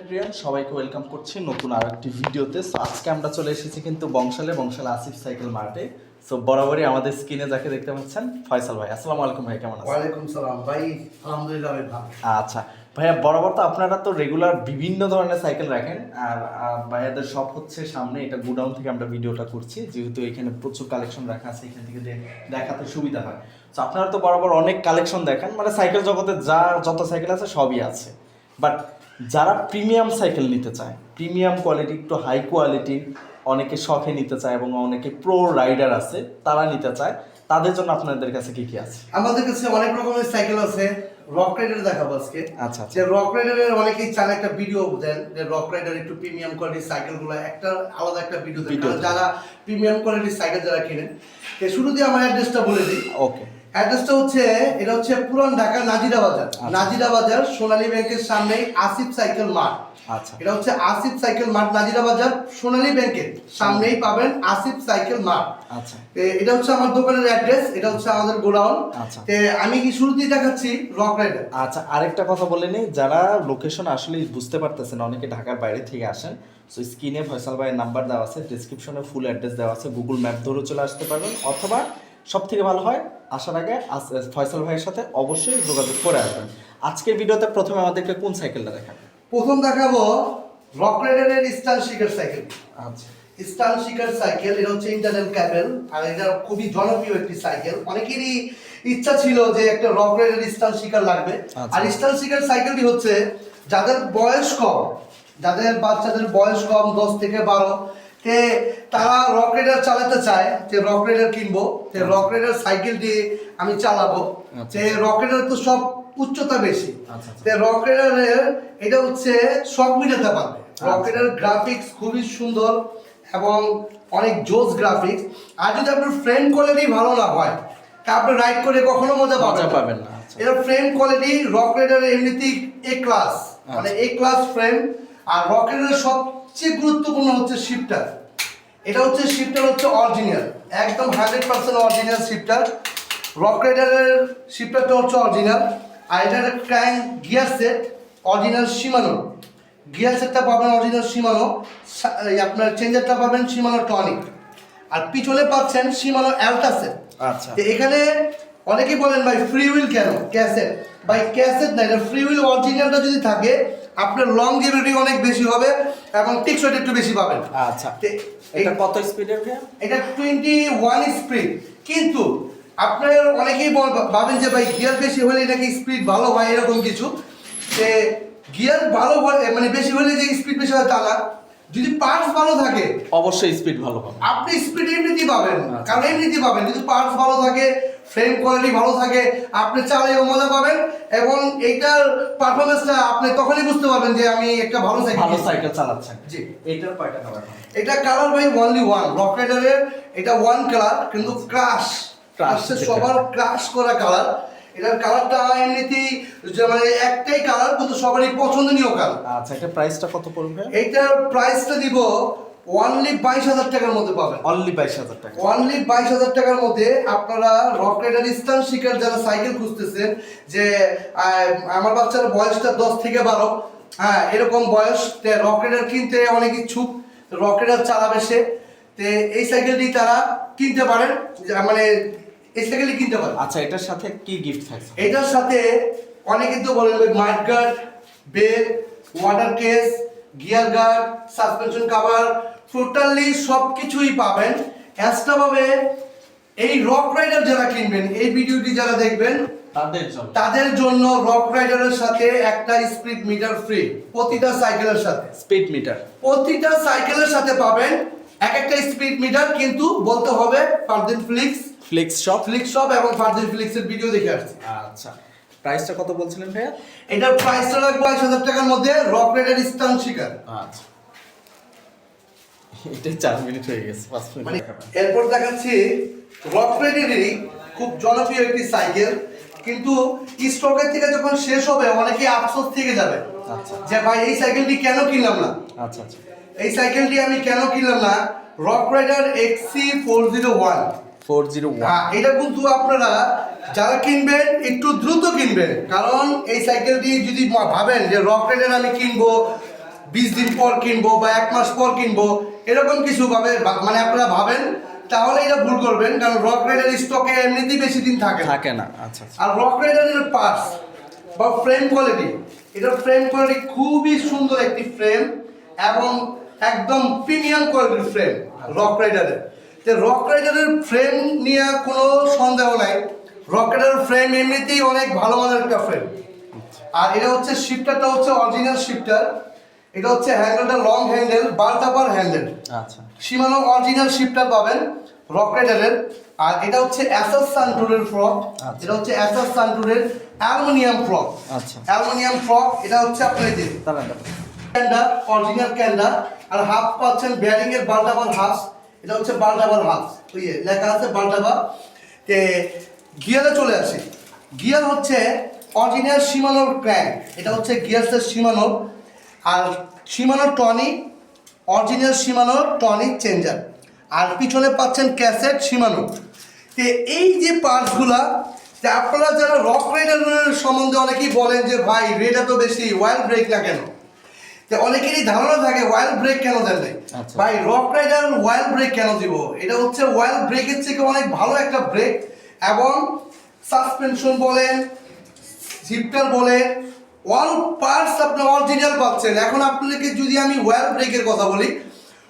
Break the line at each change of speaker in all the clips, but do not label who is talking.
Everyone সবাইকে welcome করছি নতুন আর একটি ভিডিওতে সো আজকে আমরা চলে এসেছি কিন্তু বংশালে বংশালে আসিফ সাইকেল মার্টে। সো বরাবরই আমাদের স্ক্রিনে যাকে দেখতে পাচ্ছেন ফয়সাল ভাই। আসসালামু আলাইকুম ভাই কেমন আছেন?
ওয়ালাইকুম সালাম ভাই আলহামদুলিল্লাহ ভালো।
আচ্ছা ভাইয়া বরাবর তো আপনারা তো রেগুলার বিভিন্ন ধরনের সাইকেল রাখেন আর ভাইয়াদের সব হচ্ছে সামনে এটা গোডাউন থেকে আমরা ভিডিওটা করছি। যেহেতু এখানে প্রচুর কালেকশন রাখা আছে এখান থেকে দেখাতে সুবিধা হয়। তো আপনারা তো বরাবর অনেক কালেকশন দেখেন মানে সাইকেল জগতে যা যত সাইকেল আছে সবই আছে। বাট যারা প্রিমিয়াম সাইকেল নিতে চায় প্রিমিয়াম কোয়ালিটি একটু হাই কোয়ালিটি অনেকে শখে নিতে চায় এবং অনেকে প্রো রাইডার আছে তারা নিতে চায় তাদের জন্য আপনাদের কাছে কি কি আছে?
আমাদের কাছে অনেক রকমের সাইকেল আছে রক রাইডার দেখাবো আজকে।
আচ্ছা আচ্ছা।
যে রক রাইডারের অনেকেই চান একটা ভিডিও দেন যে রক রাইডার একটু প্রিমিয়াম কোয়ালিটির সাইকেলগুলো একটা আলাদা একটা ভিডিও দেন। যারা প্রিমিয়াম কোয়ালিটির সাইকেল যারা কিনেন শুরুতে আমার অ্যাড্রেসটা বলে দিই।
ওকে
অ্যাড্রেসটা হচ্ছে এটা হচ্ছে পুরান ঢাকা নাজিরা বাজার।
আচ্ছা।
নাজিরা বাজার সোনালী ব্যাংকের সামনেই আসিফ সাইকেল মার্ট।
আচ্ছা।
এটা হচ্ছে আসিফ সাইকেল মার্ট নাজিরা বাজার সোনালী ব্যাংকের সামনেই পাবেন আসিফ সাইকেল মার্ট।
আচ্ছা।
এটা হচ্ছে আমার দোকানের অ্যাড্রেস এটা হচ্ছে আমাদের গোডাউন।
আচ্ছা।
আমি কি শুরুতেই দেখাচ্ছি রক রাইডার?
আচ্ছা আরেকটা কথা বলে নিই যারা লোকেশন আসলে বুঝতে পারতেছেন অনেকে ঢাকার বাইরে থেকে আসেন। সো স্ক্রিনে ফয়সাল ভাইয়ের নাম্বার দেওয়া আছে ডিসক্রিপশনে ফুল অ্যাড্রেস দেওয়া আছে গুগল ম্যাপ ধরে চলে আসতে পারবেন অথবা সব থেকে ভালো হয় আসার আগে ফয়সাল ভাইয়ের সাথে অবশ্যই যোগাযোগ করে আসবেন। আজকের ভিডিওতে প্রথমে আমাদেরকে কোন সাইকেলটা দেখাবেন?
প্রথম দেখাবো রক রাইডারের স্টান শিকার সাইকেল।
আচ্ছা।
স্টান শিকার সাইকেল এটা হচ্ছে ইন্টারনেল ক্যাবেল আর এটা খুবই জনপ্রিয় একটি সাইকেল। অনেকেরই ইচ্ছা ছিল যে একটা রক রাইডার স্টান শিকার লাগবে।
আচ্ছা।
আর স্টান শিকার সাইকেলটি হচ্ছে যাদের বয়স কম যাদের বাচ্চাদের বয়স কম দশ থেকে বারো তে তারা রক রাইডার চালাতে চায় যে রক রাইডার কিনবো তে রক রাইডার দিয়ে আমি চালাবো।
আচ্ছা।
যে রক রাইডার তো সব উচ্চতা বেশি।
আচ্ছা, আচ্ছা।
রক রাইডারের এটা হচ্ছে শখ মিটাতে পারবে।
আচ্ছা।
রক রাইডার গ্রাফিক্স খুবই সুন্দর এবং অনেক জোস গ্রাফিক্স আর যদি আপনার ফ্রেম কোয়ালিটি ভালো না হয় তা আপনি রাইড করে কখনো মজা পাবেন
না, আচ্ছা।
এটা ফ্রেম কোয়ালিটি রক রাইডার এমনিতেই এ ক্লাস মানে এ ক্লাস ফ্রেম আর রক রাইডারের সবচেয়ে গুরুত্বপূর্ণ হচ্ছে শিফটার এটা হচ্ছে শিফটার হচ্ছে অরিজিনাল একদম hundred percent original shifter Rock রাইডারের শিফটারটা হচ্ছে অরিজিনাল আর এটার crank gear set original Shimano gear সেটটা পাবেন অরিজিনাল সীমানো আপনার চেঞ্জারটা পাবেন সীমানো টনিক আর পিছনে পাচ্ছেন সীমানো অ্যালটা সেট
আচ্ছা।
তো এখানে অনেকেই বলেন ভাই ফ্রি হুইল কেন? ক্যাসেট ভাই ক্যাসেট না এটা ফ্রি হুইল অরিজিনালটা যদি থাকে আপনার লং জিবিটি অনেক বেশি হবে এবং টিকসইটা একটু বেশি পাবেন।
আচ্ছা। এটা কত স্পিডের
এটা টোয়েন্টি ওয়ান স্পিড কিন্তু আপনার অনেকেই ভাবেন যে ভাই গিয়ার বেশি হলে নাকি স্পিড ভালো হয়? এরকম কিছু। যে গিয়ার ভালো হলে মানে বেশি হলে যে স্পিড বেশি হয় তা না। যদি পার্টস ভালো থাকে
অবশ্যই স্পিড ভালো পাবেন
আপনি স্পিড এমনিতেই পাবেন।
আচ্ছা।
কারণ এমনিতেই পাবেন। যদি পার্টস ভালো থাকে ফ্রেম কোয়ালিটি ভালো থাকে আপনি চালাইও মজা পাবেন এবং এইটার পারফরমেন্সটা আপনি তখনই বুঝতে পারবেন যে আমি একটা ভালো সাইকেল
ভালো সাইকেল চালাচ্ছেন।
জি।
এইটার কয়টা কালার
এটা কালার ভাই অনলি ওয়ান রক রাইডারের এটা ওয়ান কালার কিন্তু ক্রাশ ক্রাশ। সবার ক্রাশ করা কালার এটার কালারটা এমনিতেই যে মানে একটাই কালার কিন্তু সবারই পছন্দনীয় কালার
আচ্ছা এটা প্রাইসটা কত পড়বে?
এইটার প্রাইসটা দিব ওয়ানলি বাইশ হাজার টাকার মধ্যে পাবেন।
অনলি বাইশ হাজার টাকা।
অনলি বাইশ হাজার টাকার মধ্যে আপনারা রক রাইডার স্টান শিকার যারা সাইকেল খুঁজতেছেন যে আমার বাচ্চার বয়সটা দশ থেকে বারো হ্যাঁ এরকম বয়স রক রাইডার কিনতে অনেক ইচ্ছুক রক রাইডার চালাবে সে তে এই সাইকেলটি তারা কিনতে পারেন মানে এই সাইকেলটি কিনতে পারেন।
আচ্ছা এটার সাথে কি গিফট থাকছে?
এটার সাথে অনেকে তো বলেন মাইট guard bell water case gear guard suspension cover totally সব কিছুই পাবেন। এক্সট্রা ভাবে এই রক রাইডার যারা কিনবেন এই ভিডিওটি যারা দেখবেন
তাদের জন্য।
তাদের জন্য রক রাইডারের সাথে একটা স্পিড মিটার ফ্রি প্রতিটা সাইকেলের সাথে।
স্পিড মিটার
প্রতিটা সাইকেলের সাথে পাবেন এক একটা স্পিড মিটার কিন্তু বলতে হবে Fardin flix
flix shop
flix shop এবং ফারদিন ফ্লিক্সের ভিডিও দেখে আসছি।
আচ্ছা। প্রাইসটা কত বলছিলেন ভাইয়া?
এটার প্রাইসটা লাগবে বাইশ হাজার টাকার মধ্যে রক রাইডার স্টান শিকার।
আচ্ছা। এটা চার মিনিট হয়ে গেছে পাঁচ
মানে
মিনিট
এরপর দেখাচ্ছি রক রাইডারেরই খুব জনপ্রিয় একটি সাইকেল কিন্তু স্টকের থেকে যখন শেষ হবে অনেকে আফসোস থেকে যাবে
আচ্ছা।
যে ভাই এই সাইকেলটি কেন কিনলাম না?
আচ্ছা আচ্ছা।
এই সাইকেলটি আমি কেন কিনলাম না? Rock Rider XC four zero one
four zero
হ্যাঁ, এটা কিন্তু আপনারা যারা কিনবেন একটু দ্রুত কিনবেন। কারণ এই সাইকেলটি যদি ভাবেন যে রক রাইডার আমি কিনবো বিশ দিন পর কিনবো বা এক মাস পর কিনবো এরকম কিছু ভাবে মানে আপনারা ভাবেন তাহলে এটা ভুল করবেন কারণ রক রাইডার স্টকে এমনিতেই বেশি দিন থাকে
থাকে না আচ্ছা আচ্ছা।
আর রক রাইডারের পার্টস বা ফ্রেম কোয়ালিটি এটার ফ্রেম কোয়ালিটি খুবই সুন্দর একটি ফ্রেম এবং একদম প্রিমিয়াম কোয়ালিটির ফ্রেম রক রাইডারের তো রক রাইডারের ফ্রেম নিয়ে কোনো সন্দেহ নাই। রক রাইডারের ফ্রেম এমনিতেই অনেক ভালো মানের একটা ফ্রেম আর এটা হচ্ছে শিফটারটা হচ্ছে অরিজিনাল শিফটার এটা হচ্ছে হ্যান্ডেলটা লং হ্যান্ডেল বাল্টাপার হ্যান্ডেল
আচ্ছা।
সীমানো অরিজিনাল শিফটার পাবেন রক রাইডারের আর এটা হচ্ছে অ্যাসাস সানটুরের ফ্রক। এটা হচ্ছে অ্যাসাস সানটুরের অ্যালুমিনিয়াম ফ্রক
আচ্ছা।
অ্যালুমিনিয়াম ফ্রক এটা হচ্ছে আপনার এই যে ক্যান্ডা অরিজিনাল ক্যান্ডা আর হাফ পাচ্ছেন বেয়ারিং এর বাল্টাবার হাফ এটা হচ্ছে বাল্টাবার হাফ ওই লেখা আছে বাল্টাবার তে গিয়ারে চলে আসে। গিয়ার হচ্ছে অরিজিনাল সীমানোর ক্র্যাঙ্ক এটা হচ্ছে গিয়ারসের সীমানোর আর সীমানোর টনি অরিজিনাল সীমানোর টনিক চেঞ্জার আর পিছনে পাচ্ছেন ক্যাসেট সীমানো। তে এই যে পার্টসগুলা তে আপনারা যারা রক রাইডারের সম্বন্ধে অনেকেই বলেন যে ভাই রেট এত বেশি ওয়াইল্ড ব্রেক না কেন? তো অনেকেরই ধারণা থাকে ওয়াইল্ড ব্রেক কেন দেন নাই?
আচ্ছা।
ভাই রক রাইডার ওয়াইল্ড ব্রেক কেন দিব? এটা হচ্ছে ওয়াইল্ড ব্রেকের থেকে অনেক ভালো একটা ব্রেক এবং সাসপেনশন বলেন জিপটার বলেন অল পার্টস আপনি অল অরিজিনাল পাচ্ছেন। এখন আপনাকে যদি আমি ওয়েল ব্রেকের কথা বলি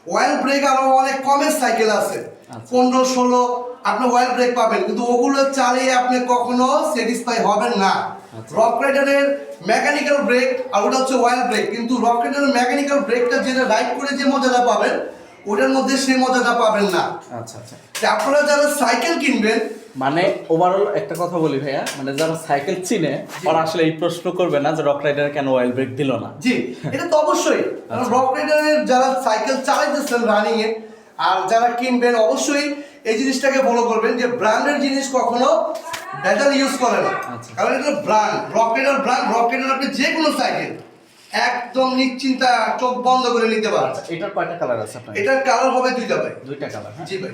ওয়েল ব্রেক আরও অনেক কমের সাইকেল আছে।
আচ্ছা।
পনেরো ষোলো আপনি ওয়েল ব্রেক পাবেন। কিন্তু ওগুলো চালিয়ে আপনি কখনো স্যাটিসফাই হবেন না। রক রাইডারের মেকানিক্যাল ব্রেক আর ওটা হচ্ছে ওয়েল ব্রেক কিন্তু রক রাইডারের মেকানিক্যাল ব্রেকটা যেটা রাইড করে যে মজাটা পাবেন ওটার মধ্যে সেই মজাটা পাবেন না।
আচ্ছা আচ্ছা।
আপনারা যারা সাইকেল কিনবেন
মানে ওভারঅল একটা কথা বলি ভাইয়া মানে যারা সাইকেল চিনে ওরা আসলে এই প্রশ্ন করবে না যে রক রাইডার কেন অয়েল ব্রেক দিল না।
জি এটা তো অবশ্যই।
আচ্ছা।
রক রাইডারের যারা সাইকেল চালাইতেছেন রানিং এ আর যারা কিনবেন অবশ্যই এই জিনিসটাকে ফলো করবেন যে ব্র্যান্ডের জিনিস কখনো ভেজাল ইউজ করে না।
আচ্ছা।
কারণ এটা brand Rock Rider brand Rock Rider আপনি যে কোনো সাইকেল একদম নিশ্চিন্তা চোখ বন্ধ করে নিতে পারেন।
আচ্ছা এটার কয়টা কালার আছে আপনার?
এটার কালার হবে দুইটা ভাই।
দুইটা কালার হ্যাঁ?
জি ভাই।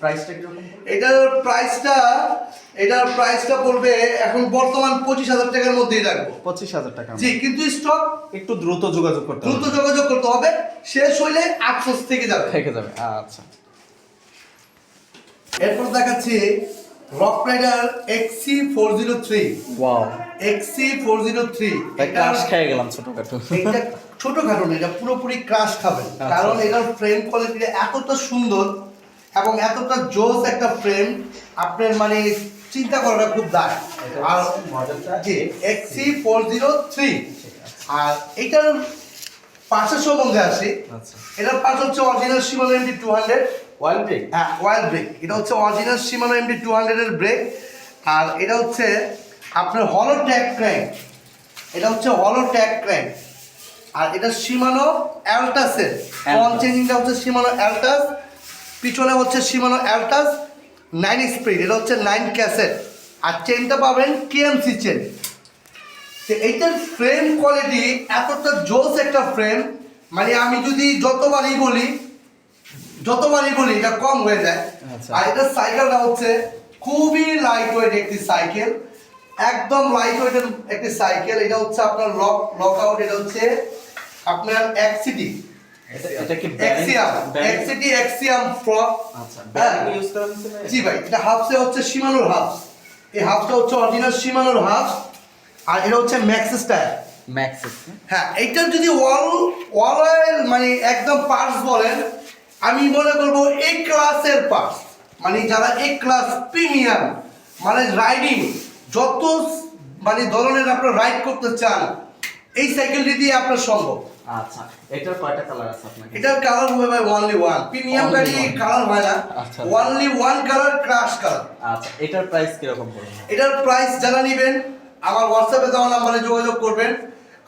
প্রাইসটা কীরকম
এটার প্রাইসটা এটার প্রাইসটা পড়বে এখন বর্তমান পঁচিশ হাজার টাকার মধ্যেই রাখব
পঁচিশ হাজার টাকা।
জি কিন্তু স্টক
একটু দ্রুত যোগাযোগ করতে
দ্রুত যোগাযোগ করতে হবে শেষ হইলে আফসোস থেকে যাবে।
থেকে যাবে আচ্ছা।
এরপর দেখাচ্ছি Rock Rider XC four zero three
wow
XC four zero three
তাই ক্রাশ খেয়ে গেলাম ছোটখাটো।
এটা ছোটখাটো না এটা পুরোপুরি ক্রাশ খাবে।
আচ্ছা।
কারণ এটার ফ্রেম কোয়ালিটি এতটা সুন্দর এবং এতটা জোস একটা ফ্রেম আপনার মানে চিন্তা করাটা খুব দায় আর
মডেলটা
জি এক্সি ফোর জিরো থ্রি আর এটার পাশের সম্বন্ধে আসি।
আচ্ছা।
এটার পাশ হচ্ছে original Shimano MD two hundred
oil brake
হ্যাঁ ওয়াইল ব্রেক এটা হচ্ছে অরিজিনাল সীমানো এমডি টু হান্ড্রেডের ব্রেক আর এটা হচ্ছে আপনার হলো ট্যাগ ক্র্যাঙ্ক এটা হচ্ছে হলো ট্যাগ ক্র্যাঙ্ক আর এটা সীমানো অ্যালটাসের ফ্রন্ট চেঞ্জিংটা হচ্ছে সীমানো অ্যালটাস পিছনে হচ্ছে সীমানো অ্যালটাস নাইন স্পিড এটা হচ্ছে নাইন ক্যাসেট আর চেনটা পাবেন কেএমসি চেন তো এইটার ফ্রেম কোয়ালিটি এতটা জোস একটা ফ্রেম মানে আমি যদি যতবারই বলি যতবারই বলি এটা কম হয়ে যায়।
আচ্ছা।
আর এটা সাইকেলটা হচ্ছে খুবই লাইট ওয়েট একটি সাইকেল একদম লাইট ওয়েটের একটি সাইকেল এটা হচ্ছে আপনার লক লক আউট এটা হচ্ছে আপনার এক্সিটি
আচ্ছা
হ্যাঁ। জি ভাই এটা হাফসে হচ্ছে সীমানোর হাফ এই হাফটা হচ্ছে অরিজিনাল সীমানোর হাফ আর এটা হচ্ছে
ম্যাক্সিস
হ্যাঁ। এইটার যদি ওয়াল মানে একদম পার্টস বলেন আমি মনে করব এ ক্লাসের পার্টস মানে যারা এ ক্লাস প্রিমিয়াম মানে রাইডিং যত মানে ধরনের আপনার রাইড করতে চান এই সাইকেলটি দিয়ে আপনার সম্ভব।
আচ্ছা এটার কয়টা কালার আছে আপনার
এটার কালার হবে ভাই ওয়ানলি ওয়ান প্রিমিয়াম গাড়ি। কালার হয় না। Only one colour crush colour
আচ্ছা এটার প্রাইস কীরকম পড়বে?
এটার প্রাইস যারা নেবেন আমার হোয়াটসঅ্যাপে দেওয়া নাম্বারে যোগাযোগ করবেন।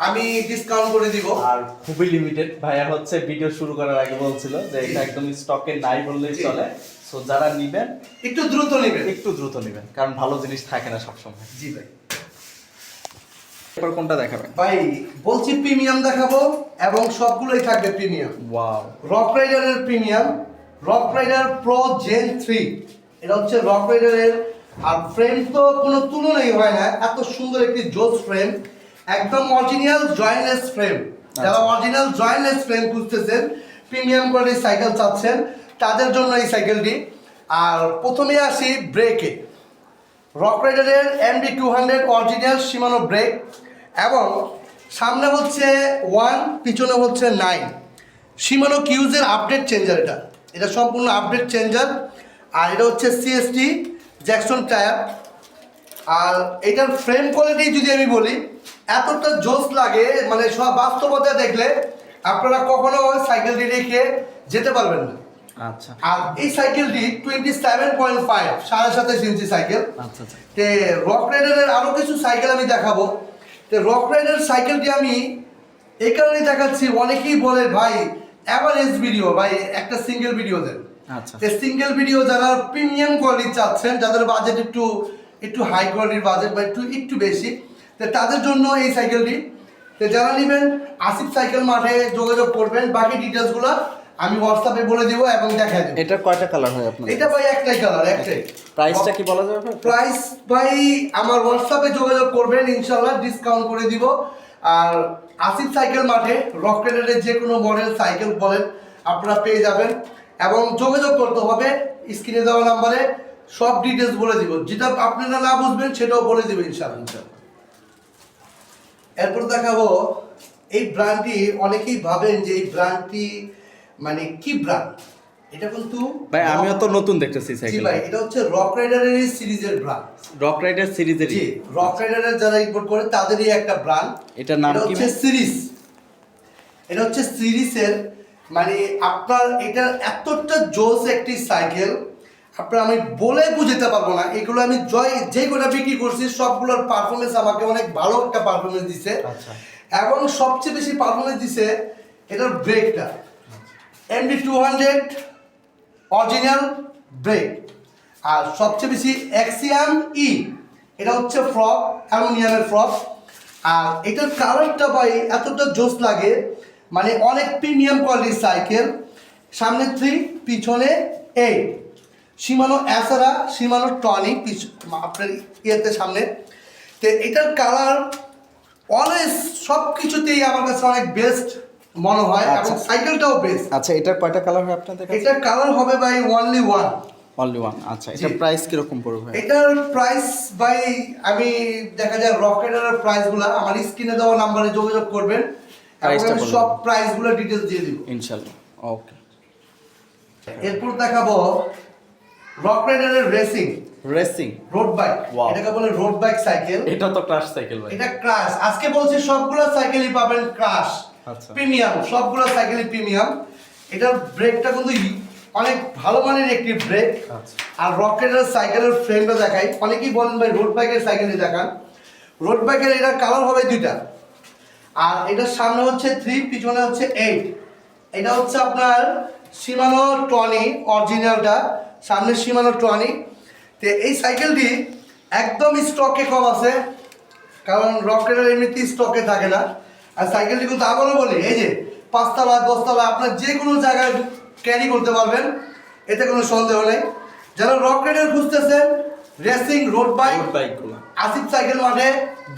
আমি ডিসকাউন্ট করে দিব।
আর খুবই লিমিটেড ভাইয়া হচ্ছে ভিডিও শুরু করার আগে বলছিল যে এটা একদম স্টকে নাই বললেই চলে। সো যারা নিবেন
একটু দ্রুত নেবেন।
একটু দ্রুত নেবেন কারণ ভালো জিনিস থাকে না সবসময়।
জি ভাই।
এরপর কোনটা দেখাবেন?
ভাই বলছি প্রিমিয়াম দেখাবো এবং সবগুলোই থাকবে premium
wow
Rock রাইডারের premium Rock Rider pro gen three এটা হচ্ছে রক রাইডারের আর ফ্রেম তো কোনো তুলনাই হয় না এত সুন্দর একটি জোস ফ্রেম একদম অরিজিনাল জয়েন্টলেস ফ্রেম যারা অরিজিনাল জয়েন্টলেস ফ্রেম খুঁজতেছেন প্রিমিয়াম কোয়ালিটির সাইকেল চাচ্ছেন তাদের জন্য এই সাইকেলটি আর প্রথমে আসি ব্রেকে Rock রাইডারের MD two hundred original Shimano brake এবং সামনে হচ্ছে ওয়ান পিছনে হচ্ছে নাইন সীমানো কিউজের আপডেট চেঞ্জার এটা। এটা সম্পূর্ণ আপডেট চেঞ্জার আর এটা হচ্ছে সিএসটি জ্যাকসন টায়ার আর এটার ফ্রেম কোয়ালিটি যদি আমি বলি এতটা জোস লাগে মানে সব বাস্তবতা দেখলে আপনারা কখনো ওই সাইকেলটি রেখে যেতে পারবেন না।
আচ্ছা।
আর এই সাইকেলটি টোয়েন্টি সেভেন পয়েন্ট ফাইভ সাড়ে সাতাশ ইঞ্চি সাইকেল
আচ্ছা আচ্ছা।
তে রক রাইডারের আরও কিছু সাইকেল আমি দেখাবো। তে রক রাইডার সাইকেলটি আমি এই কারণেই দেখাচ্ছি অনেকেই বলে ভাই অ্যাভারেজ ভিডিও ভাই একটা সিঙ্গেল ভিডিও দেন।
আচ্ছা।
সিঙ্গেল ভিডিও যারা প্রিমিয়াম কোয়ালিটি চাচ্ছেন যাদের বাজেট একটু একটু হাই কোয়ালিটির বাজেট বা একটু একটু বেশি। তো তাদের জন্য এই সাইকেলটি তো যারা নেবেন আসিফ সাইকেল মাঠে যোগাযোগ করবেন। বাকি ডিটেলসগুলো আমি হোয়াটসঅ্যাপে বলে দিব এবং দেখা দেবো।
এটা কয়টা কালার হয় আপনার
এটা ভাই একটাই কালার একটাই।
প্রাইসটা কি বলা যাবে
প্রাইস ভাই আমার হোয়াটসঅ্যাপে যোগাযোগ করবেন ইনশাল্লাহ ডিসকাউন্ট করে দিব। আর আসিফ সাইকেল মাঠে রকেটের যে কোনো মডেল সাইকেল বলেন আপনারা পেয়ে যাবেন। এবং যোগাযোগ করতে হবে স্ক্রিনে দেওয়া নাম্বারে সব ডিটেলস বলে দিব। যেটা আপনারা না বুঝবেন সেটাও বলে দিব ইনশাল্লাহ এরপর দেখাবো এই ব্র্যান্ডটি অনেকেই ভাবেন যে এই ব্র্যান্ডটি মানে কি ব্র্যান্ড এটা কিন্তু
ভাই আমিও তো নতুন দেখতেছি
জি
সাইকেল
ভাই এটা হচ্ছে রক রাইডারের সিরিজের ব্র্যান্ড
রক রাইডার সিরিজের
জি রক রাইডারের যারা ইম্পোর্ট করে তাদেরই একটা ব্র্যান্ড
এটার নাম কি
হচ্ছে সিরিজ এটা হচ্ছে সিরিজের মানে আপনার এটা এতটা জোস একটি সাইকেল আপনার আমি বলে বুঝাতে পারব না। এগুলো আমি জয় যে কটা বিক্রি করছি সবগুলোর পারফরমেন্স আমাকে অনেক ভালো একটা পারফরমেন্স দিছে।
আচ্ছা।
এবং সবচেয়ে বেশি পারফরমেন্স দিছে এটার ব্রেকটা। MD two hundred original brake আর সবচেয়ে বেশি এক্সিয়াম ই এটা হচ্ছে ফ্রক অ্যালুমিনিয়ামের ফ্রক আর এটার কালারটা ভাই এতটা জোস লাগে মানে অনেক প্রিমিয়াম কোয়ালিটির সাইকেল সামনে থ্রি পিছনে এইট সীমানো অ্যাসারা সীমানো টনিক আপনার ইয়েতে সামনে। তো এটার কালার অলওয়েজ সব কিছুতেই আমার কাছে অনেক বেস্ট মনে হয় এবং
আচ্ছা।
সাইকেলটাও বেস্ট
আচ্ছা এটার কয়টা কালার হয় আপনাদের কাছে?
এটার কালার হবে ভাই অনলি ওয়ান
অনলি ওয়ান আচ্ছা এটা
জি।
প্রাইস কীরকম পড়বে?
এটার প্রাইস ভাই আমি দেখা যায় রকেটের প্রাইসগুলো আমার স্ক্রিনে দেওয়া নাম্বারে যোগাযোগ করবেন। এবং আমি সব। প্রাইসগুলো ডিটেলস দিয়ে দিব।
ইনশাল্লাহ ওকে।
এরপর দেখাবো রক রাইডারের রেসিং
রেসিং
রোড বাইক. এটাকে বলে রোড বাইক সাইকেল
এটা তো ক্রাশ সাইকেল ভাই
এটা ক্রাশ আজকে বলছি সবগুলো সাইকেলই পাবেন ক্রাশ
আচ্ছা।
প্রিমিয়াম সবগুলো সাইকেলই প্রিমিয়াম এটার ব্রেকটা কিন্তু ই- অনেক ভালো মানের একটি ব্রেক
আচ্ছা।
আর রকেটের সাইকেলের ফ্রেমটা দেখাই। অনেকেই বলেন ভাই রোড বাইকের সাইকেলই দেখান। রোড বাইকের এটার কালার হবে দুইটা। আর এটার সামনে হচ্ছে থ্রি পিছনে হচ্ছে এইট এটা হচ্ছে আপনার সীমানো টনি অরিজিনালটা সামনে সীমানো টনি তো এই সাইকেলটি একদম স্টকে কম আছে কারণ রকেটের এমনিতেই স্টকে থাকে না। আর সাইকেলটি কিন্তু আবারও বলি এই যে পাঁচতলা দশতলা আপনার যে কোনো জায়গায় ক্যারি করতে পারবেন এতে কোনো সন্দেহ নেই। যারা রকেটের খুঁজতেছেন racing road bike Asif cycle মাঠে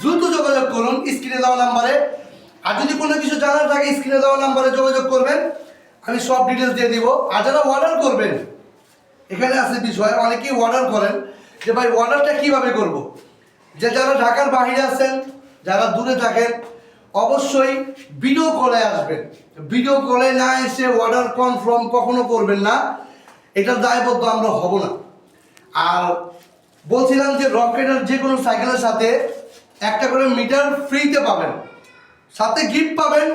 দ্রুত যোগাযোগ করুন স্ক্রিনে দেওয়া নাম্বারে। আর যদি কোনো কিছু জানার থাকে স্ক্রিনে দেওয়া নাম্বারে যোগাযোগ করবেন আমি সব ডিটেলস দিয়ে দিব। আর যারা অর্ডার করবেন এখানে আছে বিষয়, অনেকেই অর্ডার করেন যে ভাই অর্ডারটা কীভাবে করব। যে যারা ঢাকার বাইরে আছেন, যারা দূরে থাকেন, অবশ্যই ভিডিও কলে আসবেন। ভিডিও কলে না এসে অর্ডার কনফার্ম কখনো করবেন না এটার দায়বদ্ধ আমরা হব না। আর বলছিলাম যে রকেটের যে কোনো সাইকেলের সাথে একটা করে মিটার ফ্রিতে পাবেন। সাথে গিফট পাবেন,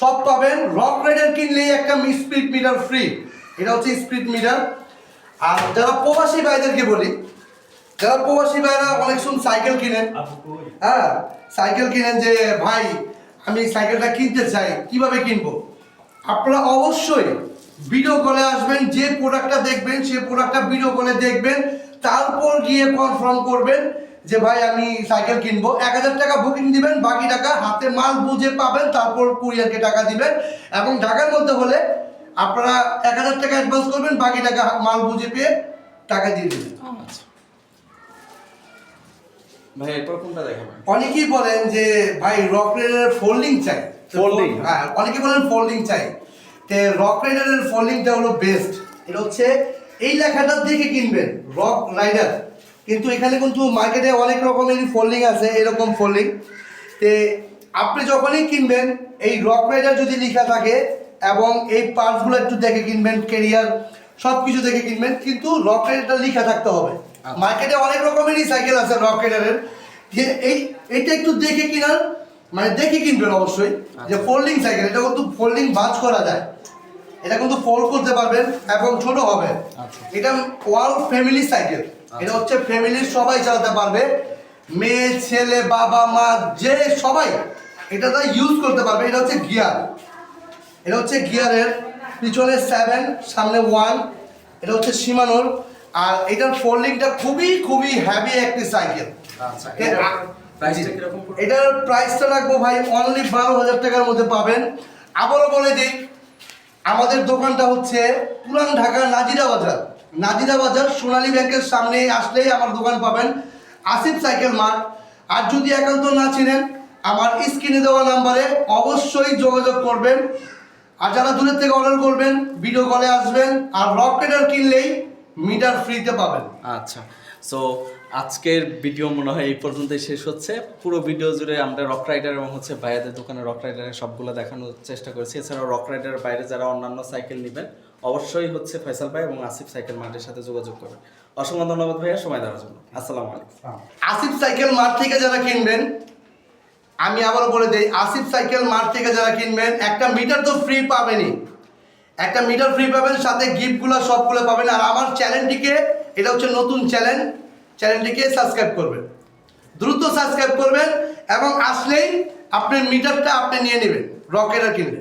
সব পাবেন। রক রাইডার কিনলেই একটা স্পিড মিটার ফ্রি এটা হচ্ছে স্পিড মিটার আর যারা প্রবাসী ভাইদেরকে বলি যারা প্রবাসী ভাইরা অনেক সময় সাইকেল কিনেন। হ্যাঁ সাইকেল কিনেন যে ভাই আমি সাইকেলটা কিনতে চাই কীভাবে কিনবো? আপনারা অবশ্যই ভিডিও কলে আসবেন যে প্রোডাক্টটা দেখবেন সেই প্রোডাক্টটা ভিডিও কলে দেখবেন তারপর গিয়ে কনফার্ম করবেন যে ভাই আমি সাইকেল কিনবো। এক হাজার টাকা বুকিং দিবেন বাকি টাকা হাতে মাল বুঝে পাবেন তারপর কুরিয়ারকে টাকা দিবেন। এবং ঢাকার মধ্যে হলে আপনারা এক হাজার টাকা অ্যাডভান্স করবেন বাকি টাকা মাল বুঝে পেয়ে টাকা দিয়ে দেবেন।
আচ্ছা। ভাই এরপর কোনটা দেখাবেন?
অনেকেই বলেন যে ভাই রকেটের ফোল্ডিং চাই।
Folding?
হ্যাঁ অনেকে বলেন ফোল্ডিং চাই। তে রক রাইডারের ফোল্ডিংটা হলো বেস্ট এটা হচ্ছে এই লেখাটা দেখে কিনবেন রক রাইডার কিন্তু এখানে কিন্তু মার্কেটে অনেক রকমের ফোল্ডিং আছে এরকম ফোল্ডিং তে আপনি যখনই কিনবেন এই রক রাইডার যদি লেখা থাকে এবং এই পার্টসগুলো একটু দেখে কিনবেন কেরিয়ার সব কিছু দেখে কিনবেন কিন্তু রক রাইডারটা লেখা থাকতে হবে। মার্কেটে অনেক রকমেরই সাইকেল আছে রক রাইডারের যে এই এটা একটু দেখে কিনার মানে দেখে কিনবেন অবশ্যই যে ফোল্ডিং সাইকেল এটা কিন্তু ফোল্ডিং বাজ করা যায়। এটা কিন্তু ফোল্ড করতে পারবেন এবং ছোট হবে।
আচ্ছা।
এটা ওয়াল ফ্যামিলি সাইকেল এটা হচ্ছে ফ্যামিলির সবাই চালাতে পারবে। মেয়ে ছেলে বাবা মা যে সবাই এটা ইউজ করতে পারবে। এটা হচ্ছে গিয়ার এটা হচ্ছে গিয়ারের পিছনে সেভেন সামনে ওয়ান এটা হচ্ছে সীমানোর। আর এটার ফোল্ডিংটা খুবই খুবই হ্যাভি একটি সাইকেল
আচ্ছা এটার প্রাইসটা
রাখব ভাই অনলি বারো হাজার টাকার মধ্যে পাবেন। আবারও বলে দিই আমাদের দোকানটা হচ্ছে পুরান ঢাকা নাজিরা বাজার। নাজিরা বাজার সোনালী ব্যাংকের সামনে আসলেই আমার দোকান পাবেন। Asif cycle mart. আর যদি একান্ত না চিনেন আমার স্ক্রিনে দেওয়া নাম্বারে অবশ্যই যোগাযোগ করবেন। আর যারা দূরের থেকে অর্ডার করবেন ভিডিও কলে আসবেন আর রক রকেটার কিনলেই মিটার ফ্রিতে পাবেন।
আচ্ছা সো আজকের ভিডিও মনে হয় এই পর্যন্তই শেষ হচ্ছে। পুরো ভিডিও জুড়ে আমরা রক রাইডার এবং হচ্ছে ভাইয়াদের দোকানে রক রাইডারের সবগুলো দেখানোর চেষ্টা করেছি। এছাড়াও রক রাইডারের বাইরে যারা অন্যান্য সাইকেল নেবেন অবশ্যই হচ্ছে ফয়সাল ভাই এবং আসিফ সাইকেল মার্টের সাথে যোগাযোগ করবেন। অসংখ্য ধন্যবাদ ভাইয়া সময় দেওয়ার জন্য। আসসালামু আলাইকুম।
আসিফ সাইকেল মার্ট থেকে যারা কিনবেন আমি আবার বলে দিই, আসিফ সাইকেল মার্ট থেকে যারা কিনবেন, একটা মিটার তো ফ্রি পাবেনই। একটা মিটার ফ্রি পাবেন, সাথে গিফটগুলো সবগুলো পাবেন। আর আমার চ্যানেলটিকে এটা হচ্ছে নতুন চ্যানেল চ্যানেলটিকে সাবস্ক্রাইব করবেন। দ্রুত সাবস্ক্রাইব করবেন এবং আসলেই আপনি মিটারটা আপনি নিয়ে নেবেন রকেটার কিনলে